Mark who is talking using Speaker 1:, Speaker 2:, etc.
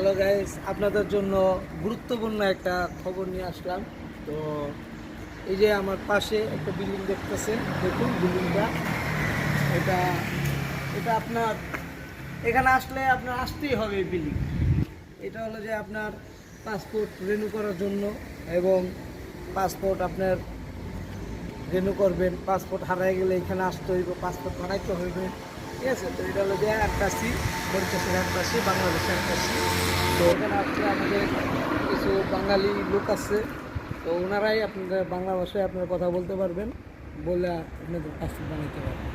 Speaker 1: Hello guys আপনাদের জন্য গুরুত্বপূর্ণ একটা খবর নিয়ে আসলাম। তো এই যে আমার পাশে একটা বিল্ডিং দেখতেছেন দেখুন বিল্ডিংটা এটা এটা আপনার, এখানে আসলে আপনার আসতেই হবে এই বিল্ডিং এটা হলো যে আপনার পাসপোর্ট রেনু করার জন্য এবং পাসপোর্ট আপনার রিনিউ করবেন। পাসপোর্ট হারাই গেলে এখানে আসতে হইব পাসপোর্ট বানাইতে হইবে। ঠিক আছে, তো এটা হলো যে একটাসি পরিচয়ের একটাসি বাংলাদেশের একটাসি তো এখানে আসলে আমাদের কিছু বাঙালি লোক আছে, তো ওনারাই আপনাদের বাংলা ভাষায় আপনারা কথা বলতে পারবেন, বলে আপনাদের পাসপোর্ট বানাইতে পারবেন।